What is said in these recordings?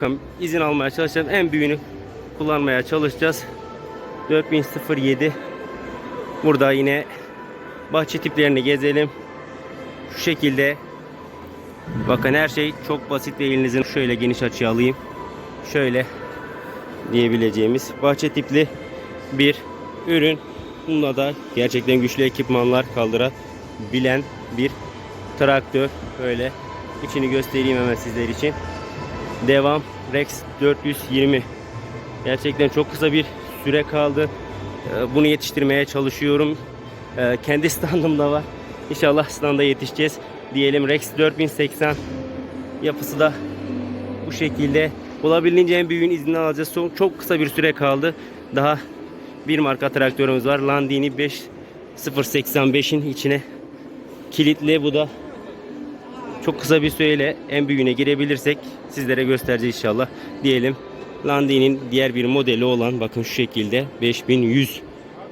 Bakalım izin almaya çalışacağız. En büyüğünü kullanmaya çalışacağız. 4007 Burada yine bahçe tiplerini gezelim. Şu şekilde bakın her şey çok basit ve elinizin şöyle geniş açıya alayım. Şöyle diyebileceğimiz bahçe tipli bir ürün. Bununla da gerçekten güçlü ekipmanlar kaldırabilen bir traktör. Böyle içini göstereyim hemen sizler için. Devam Rex 420. Gerçekten çok kısa bir süre kaldı. Ee, Bunu yetiştirmeye çalışıyorum. Ee, Kendi standımda var. İnşallah standa yetişeceğiz. Diyelim Rex 4080 yapısı da bu şekilde. Olabildiğince en büyüğün izni alacağız. Çok kısa bir süre kaldı. Daha bir marka traktörümüz var. Landini 5085'in içine kilitli. Bu da çok kısa bir süreyle en büyüğüne girebilirsek sizlere göstereceğiz inşallah. Diyelim Landini'nin diğer bir modeli olan bakın şu şekilde 5100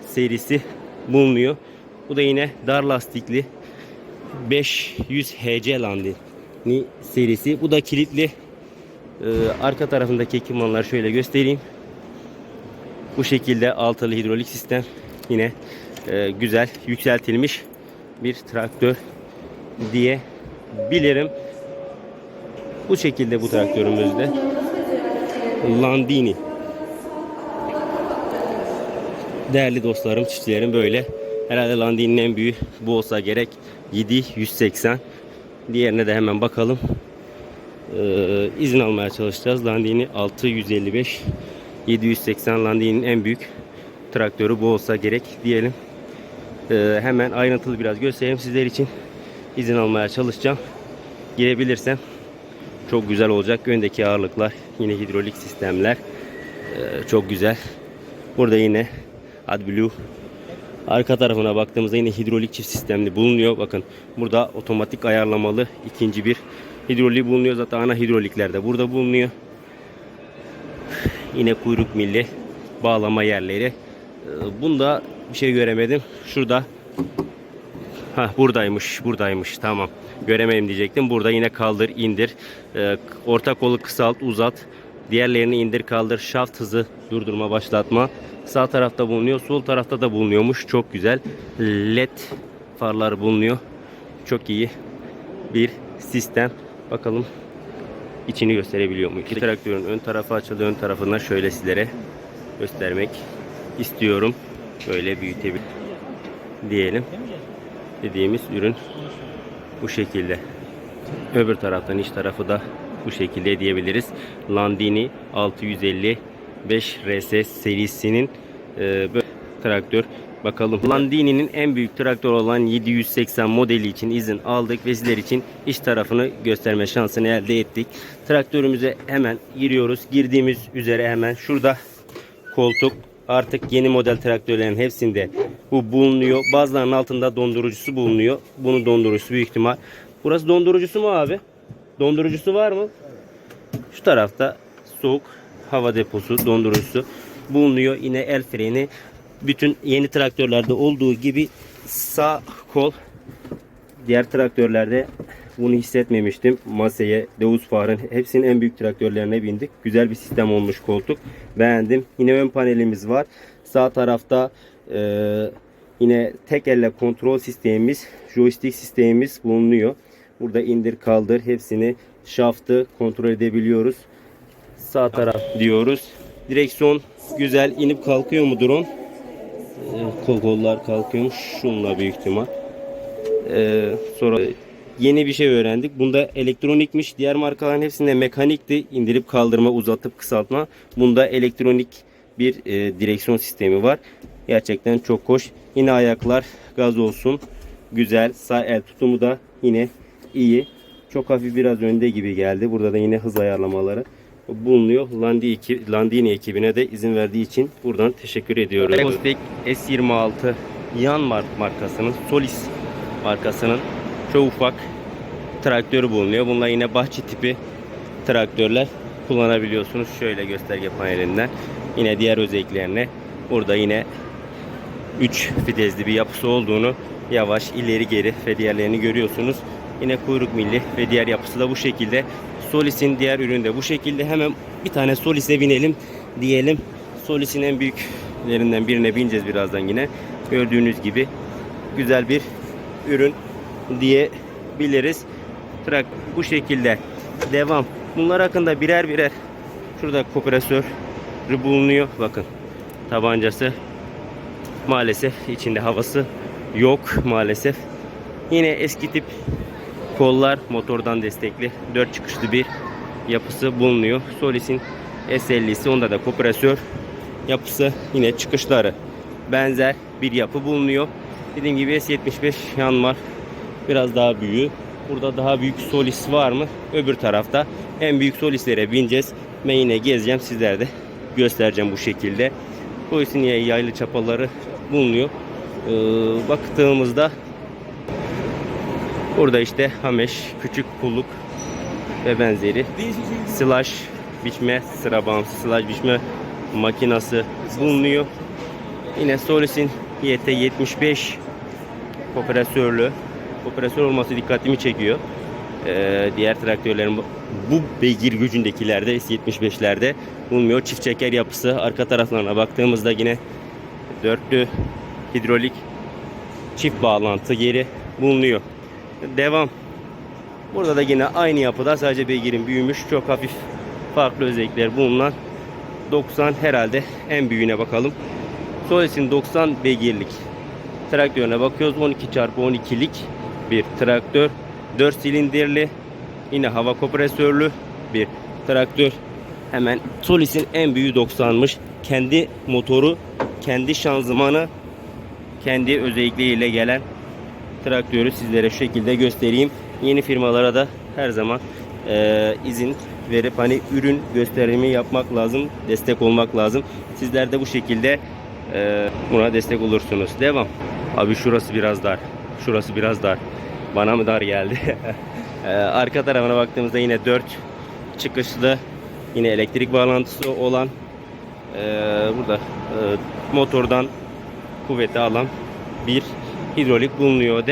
serisi bulunuyor. Bu da yine dar lastikli 500 HC Landini serisi. Bu da kilitli. Ee, arka tarafındaki ekipmanları şöyle göstereyim. Bu şekilde altılı hidrolik sistem yine e, güzel yükseltilmiş bir traktör diye bilirim. Bu şekilde bu traktörümüzde Landini. Değerli dostlarım, çiftçilerim böyle. Herhalde Landini'nin en büyüğü bu olsa gerek. 780. Diğerine de hemen bakalım. Ee, izin almaya çalışacağız. Landini 655 780 Landini'nin en büyük traktörü bu olsa gerek diyelim. Ee, hemen ayrıntılı biraz göstereyim sizler için. İzin almaya çalışacağım. Girebilirsem çok güzel olacak. Öndeki ağırlıklar yine hidrolik sistemler ee, çok güzel. Burada yine AdBlue arka tarafına baktığımızda yine hidrolik çift sistemli bulunuyor. Bakın burada otomatik ayarlamalı ikinci bir hidroliği bulunuyor. Zaten ana hidrolikler de burada bulunuyor. Yine kuyruk milli bağlama yerleri. Ee, Bunda bir şey göremedim. Şurada Ha buradaymış, buradaymış. Tamam. Göremedim diyecektim. Burada yine kaldır, indir. Ee, orta kolu kısalt, uzat. Diğerlerini indir, kaldır. Şaft hızı durdurma, başlatma. Sağ tarafta bulunuyor, sol tarafta da bulunuyormuş. Çok güzel. LED farlar bulunuyor. Çok iyi bir sistem. Bakalım içini gösterebiliyor mu? İki traktörün ön tarafı açıldı. Ön tarafından şöyle sizlere göstermek istiyorum. Böyle büyütebilir diyelim dediğimiz ürün bu şekilde. Öbür taraftan iç tarafı da bu şekilde diyebiliriz. Landini 655 RS serisinin e, traktör. Bakalım Landini'nin en büyük traktör olan 780 modeli için izin aldık ve sizler için iç tarafını gösterme şansını elde ettik. Traktörümüze hemen giriyoruz. Girdiğimiz üzere hemen şurada koltuk artık yeni model traktörlerin hepsinde bu bulunuyor. Bazılarının altında dondurucusu bulunuyor. Bunun dondurucusu büyük ihtimal. Burası dondurucusu mu abi? Dondurucusu var mı? Şu tarafta soğuk hava deposu, dondurucusu bulunuyor. Yine el freni. Bütün yeni traktörlerde olduğu gibi sağ kol diğer traktörlerde bunu hissetmemiştim. Maseye, Deus Far'ın hepsinin en büyük traktörlerine bindik. Güzel bir sistem olmuş koltuk. Beğendim. Yine ön panelimiz var. Sağ tarafta yine tek elle kontrol sistemimiz, joystick sistemimiz bulunuyor. Burada indir kaldır hepsini şaftı kontrol edebiliyoruz. Sağ taraf diyoruz. Direksiyon güzel inip kalkıyor mu drone? Ee, Kol kollar kalkıyormuş. Şunla büyük ihtimal. Ee, sonra yeni bir şey öğrendik. Bunda elektronikmiş. Diğer markaların hepsinde mekanikti. İndirip kaldırma, uzatıp kısaltma. Bunda elektronik bir e, direksiyon sistemi var. Gerçekten çok hoş. Yine ayaklar gaz olsun. Güzel. Sağ el tutumu da yine iyi. Çok hafif biraz önde gibi geldi. Burada da yine hız ayarlamaları bulunuyor. Landi ekip, Landini ekibine de izin verdiği için buradan teşekkür ediyoruz. Ekostek S26 Yan mark markasının Solis markasının çok ufak traktörü bulunuyor. Bunlar yine bahçe tipi traktörler kullanabiliyorsunuz. Şöyle gösterge panelinden. Yine diğer özelliklerine burada yine 3 fitezli bir yapısı olduğunu yavaş ileri geri ve diğerlerini görüyorsunuz. Yine kuyruk milli ve diğer yapısı da bu şekilde. Solis'in diğer üründe bu şekilde hemen bir tane Solis'e binelim diyelim. Solis'in en büyüklerinden birine bineceğiz birazdan yine. Gördüğünüz gibi güzel bir ürün diyebiliriz. Trak bu şekilde devam. Bunlar hakkında birer birer şurada kompresör bulunuyor. Bakın tabancası maalesef içinde havası yok maalesef. Yine eski tip kollar motordan destekli 4 çıkışlı bir yapısı bulunuyor. Solis'in S50'si onda da kompresör yapısı yine çıkışları benzer bir yapı bulunuyor. Dediğim gibi S75 yan var. Biraz daha büyüğü. Burada daha büyük Solis var mı? Öbür tarafta. En büyük Solis'lere bineceğiz. Ben yine gezeceğim. Sizlere de göstereceğim bu şekilde. Solis'in yaylı çapaları bulunuyor. Ee, baktığımızda burada işte hameş, küçük pulluk ve benzeri slash biçme sıra bağımsız slash biçme makinası bulunuyor. Yine Solis'in YT75 kompresörlü. Kompresör olması dikkatimi çekiyor. Ee, diğer traktörlerin bu beygir gücündekilerde S75'lerde bulunmuyor. Çift çeker yapısı arka taraflarına baktığımızda yine dörtlü hidrolik çift bağlantı yeri bulunuyor. Devam. Burada da yine aynı yapıda sadece beygirin büyümüş çok hafif farklı özellikler bulunan 90 herhalde en büyüğüne bakalım. Solis'in 90 beygirlik traktörüne bakıyoruz. 12 çarpı 12'lik bir traktör. 4 silindirli yine hava kompresörlü bir traktör. Hemen Solis'in en büyüğü 90'mış. Kendi motoru, kendi şanzımanı, kendi özellikleriyle gelen traktörü sizlere şu şekilde göstereyim. Yeni firmalara da her zaman eee, izin verip hani ürün gösterimi yapmak lazım, destek olmak lazım. Sizler de bu şekilde eee, buna destek olursunuz. Devam. Abi şurası biraz dar. Şurası biraz dar. Bana mı dar geldi? Eee, arka tarafına baktığımızda yine 4 çıkışlı yine elektrik bağlantısı olan eee, burada eee, motordan kuvveti alan bir hidrolik bulunuyor.